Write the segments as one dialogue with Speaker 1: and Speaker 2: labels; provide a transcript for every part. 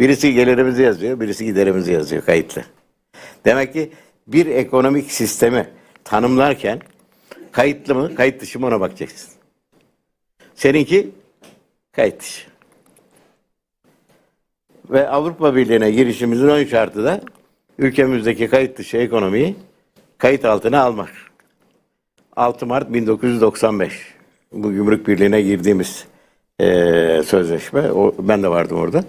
Speaker 1: Birisi gelirimizi yazıyor, birisi giderimizi yazıyor kayıtlı. Demek ki bir ekonomik sistemi tanımlarken kayıtlı mı, kayıt dışı mı ona bakacaksın. Seninki kayıt dışı. Ve Avrupa Birliği'ne girişimizin ön şartı da ülkemizdeki kayıt dışı ekonomiyi kayıt altına almak. 6 Mart 1995 bu gümrük birliğine girdiğimiz eee, sözleşme. O, ben de vardım orada.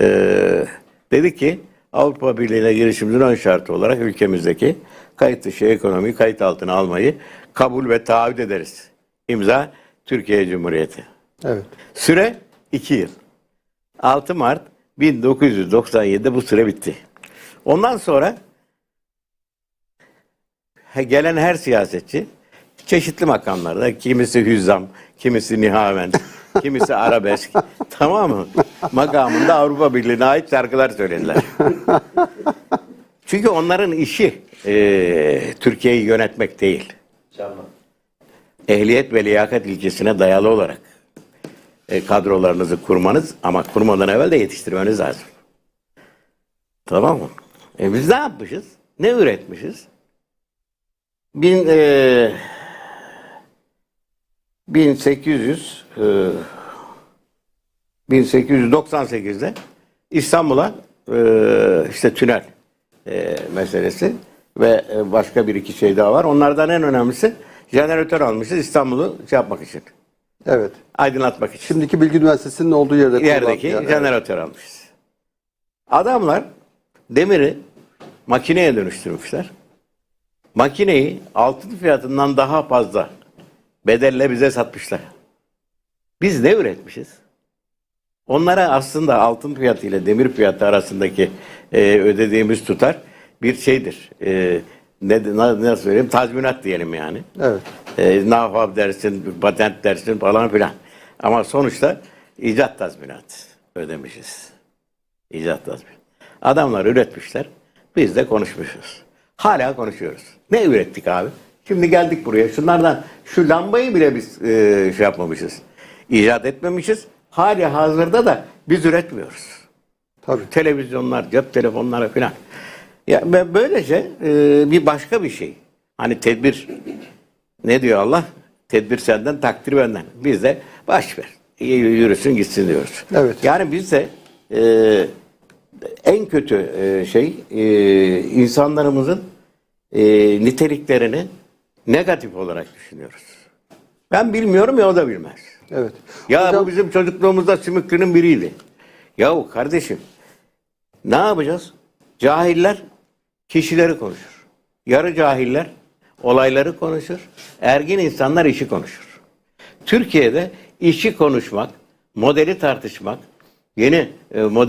Speaker 1: Eee dedik ki Avrupa Birliği'ne girişimizin ön şartı olarak ülkemizdeki kayıt dışı ekonomiyi kayıt altına almayı kabul ve taahhüt ederiz. İmza Türkiye Cumhuriyeti.
Speaker 2: Evet.
Speaker 1: Süre 2 yıl. 6 Mart 1997'de bu süre bitti. Ondan sonra gelen her siyasetçi çeşitli makamlarda kimisi hüzzam, kimisi nihavend, kimisi arabesk tamam mı? Makamında Avrupa Birliği'ne ait şarkılar söylediler. Çünkü onların işi eee, Türkiye'yi yönetmek değil. Ehliyet ve liyakat ilkesine dayalı olarak e, kadrolarınızı kurmanız ama kurmadan evvel de yetiştirmeniz lazım. Tamam mı? E biz ne yapmışız? Ne üretmişiz? Bin, e, 1800 e, 1898'de İstanbul'a e, işte tünel e, meselesi ve e, başka bir iki şey daha var. Onlardan en önemlisi jeneratör almışız İstanbul'u şey yapmak için.
Speaker 2: Evet.
Speaker 1: Aydınlatmak için
Speaker 2: Şimdiki Bilgi Üniversitesi'nin olduğu yerde.
Speaker 1: yerdeki
Speaker 2: kullanılan-
Speaker 1: jeneratör almışız. Adamlar demiri makineye dönüştürmüşler. Makineyi altın fiyatından daha fazla bedelle bize satmışlar. Biz ne üretmişiz? Onlara aslında altın fiyatı ile demir fiyatı arasındaki e, ödediğimiz tutar bir şeydir. E, ne, na- nasıl söyleyeyim? Tazminat diyelim yani.
Speaker 2: Evet.
Speaker 1: E, nafab dersin, patent dersin falan filan. Ama sonuçta icat tazminatı ödemişiz. İcat tazminatı. Adamlar üretmişler. Biz de konuşmuşuz. Hala konuşuyoruz. Ne ürettik abi? Şimdi geldik buraya. Şunlardan şu lambayı bile biz e, şey yapmamışız. İcat etmemişiz. Hali hazırda da biz üretmiyoruz
Speaker 2: Tabii.
Speaker 1: televizyonlar, cep telefonları falan. Ya ve böylece e, bir başka bir şey. Hani tedbir ne diyor Allah? Tedbir senden, takdir benden. Biz de baş ver. Yürüsün gitsin diyoruz.
Speaker 2: Evet.
Speaker 1: Yani biz de e, en kötü e, şey e, insanlarımızın e, niteliklerini negatif olarak düşünüyoruz. Ben bilmiyorum ya o da bilmez.
Speaker 2: Evet.
Speaker 1: Ya
Speaker 2: Hocam-
Speaker 1: bu bizim çocukluğumuzda sümüklünün biriydi. Yahu kardeşim ne yapacağız? Cahiller kişileri konuşur. Yarı cahiller olayları konuşur. Ergin insanlar işi konuşur. Türkiye'de işi konuşmak, modeli tartışmak, yeni e, model